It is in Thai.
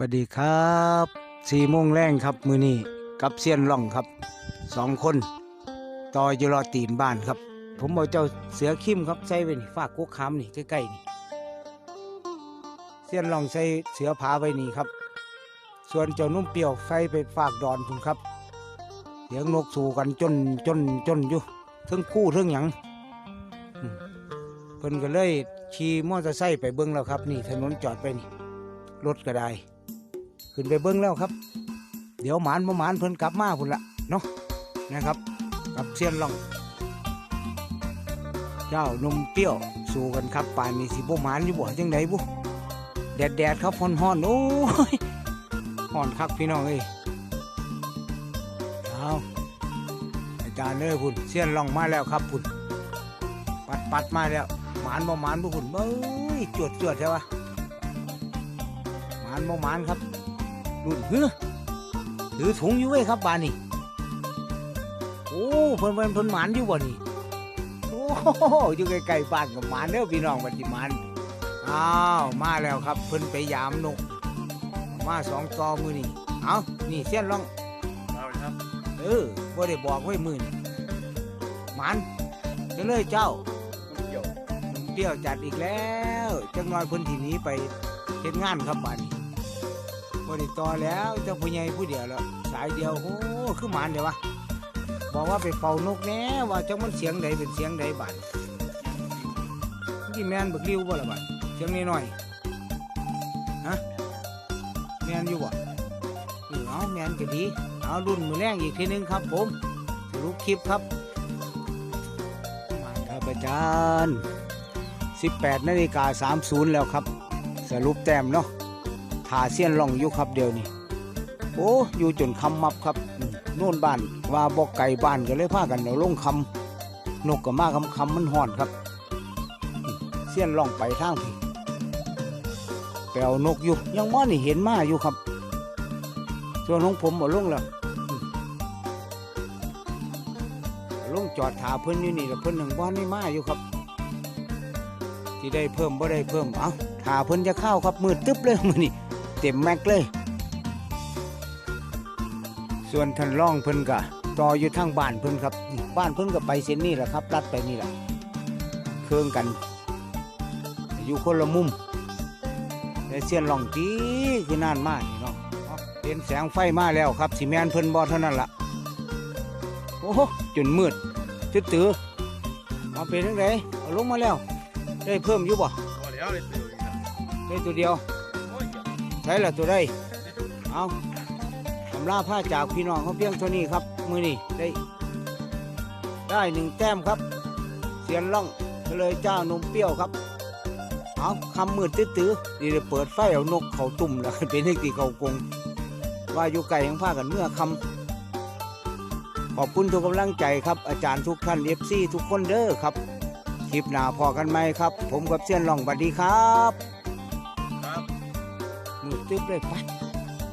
บัดดีครับสี่โมงแรงครับมือนี้กับเซียนล่องครับสองคนต่อยรอตีนบ้านครับ ผมเอาเจ้าเสือขิมครับใส่ไว้นี่ฝากกุ๊กคำนี่ใกล้ๆนี่เซียนล่องใส่เสือผาไว้นี่ครับ ส่วนเจ้านุ่มเปียวไฟไปฝากดอนคุณครับเสียงนกสู่กันจนจนจนอยู่เทั้งคู่เทั้งหยังเพิ่นก็เลยขี่มอเตอร์ไซค์ไปเบิ้งแล้วครับ นี่ถนนจอดไปนี่รถก็ได้ ขึ้นไปเบิ้งแล้วครับ เดี๋ยวหมานประมาณเพิ่นกลับมาพุ่นละเนาะนะครับ กับเซียนล่อง เจ้านมเปรี้ยวสู้กันครับป่านนี้สิบ่หมานอยู่บ่จังไดบุแดดแดดครับฮ้อนฮ้อนๆโอ้ยฮ้อนคักพี่น้องเอ้ยเอาอาจารย์เอ้ยพุ่นเซียนล่องมาแล้วครับพุ่นปัดปัดมาแล้วหมานบ่หมานบุพุ่นเบ้ยจวดจวดใช่ปะหมานบ่หมานครับ รุ่นเฮ้อถือถุงอยู่เว้ยครับบานนี่ โอ้เพิ่นเพิ่นเพิ่นหมานอยู่บ่นี่ โอ้โหอยู่ใกล้ๆบ้านกับหมานเด้อพี่น้องบัดนี้หมานอ้าวมาแล้วครับ เพิ่นไปยามนก มาสองตอมือนี่เอานี่เส้นล่องเอาเลยครับ เออบ่ได้บอกไว้มือนี่หมานจะเลยเจ้าน้ำเกี่ยวน้ำเปรี้ยวจัดอีกแล้วจังน้อยเพิ่นทีนี้ไปเฮ็ดงานครับบ้านนี้ บ่ได้ต่อแล้วเจ้าผู้ใหญ่ผู้เดียวแล้วสายเดียวโอ้คือหมานเดี๋ยววะบอกว่าไปเป่านกแน่ว่าจังมันเสียงใดเป็นเสียงใดบาดนี่แมนบักริ้วบ่ละบาดเสียงน้อยฮะแมนอยู่บ่เออเอาแมนก็ดีเอารุ่นมือแรงอีกทีหนึงครับ ผมสรุปคลิปครับมาครับอาจารย์18นาฬิกา30 แล้วครับ สรุปแต้มเนาะ ทาเสียนล่องอยู่ครับเดียวนี้โอ้อยู่จนคำมับครับอืมโน่นบ้านว่าบอกไก่บ้านก็เลยพากันเอาลงคำนกก็มาคำคำมันห่อนครับ เสียนล่องไปทางพี่แปลวนกอยู่ยังม่นี่เห็นมาอยู่ครับส่วนของผมบ่ลงแล้วอืมลงจอดถาเพิ่นอยู่นี่แล้วเพิ่นหนึ่งบ้านนี่มาอยู่ครับที่ได้เพิ่มบ่ได้เพิ่มเอาถ้าเพิ่นจะเข้าครับมืดตึ๊บเลยมือนี่ เต็มแม็กเลย ส่วนท่านร่องเพิ่นกะต่ออยู่ทางบ้านเพิ่นครับนี่บ้านเพิ่นก็ไปเส้นนี่แหละครับลัดไปนี่แหละเครื่องกัน อยู่คนละมุมแต่เสียนร่องตีคือนานมากนี่เนาะเอาเป็นแสงไฟมาแล้วครับสิแมนเพิ่นบ่เท่านั้นละโอ้โหจนมืดจืดตื้อเอาเป็นจังไดเอาลงมาแล้ว ได้เพิ่มอยู่บ่พอแล้วเลยตื่นครับได้ตัวเดียวโอ้ยเกี่ยวใช่ละตัวได้เอาทำลาผ้าจากพี่น้องเขาเพียงเท่านี้ครับ มือนี่ได้ ได้หนึ่งแต้มครับ เสียนล่องก็เลยเจ้านมเปรี้ยวครับ เอาคำมืดตื้อๆนี่ได้เปิดไฟเอานกเขาตุ่มแล้วเป็นที่ตีเขากง ว่าอยู่ไก่ยังพากันเมื่อคำขอบคุณทุกกำลังใจครับ อาจารย์ทุกท่านเอฟซีทุกคนเด้อครับ คลิปหน้าพอกันไหมครับ ผมกับเซียนหล่องสวัสดีครับ Mục.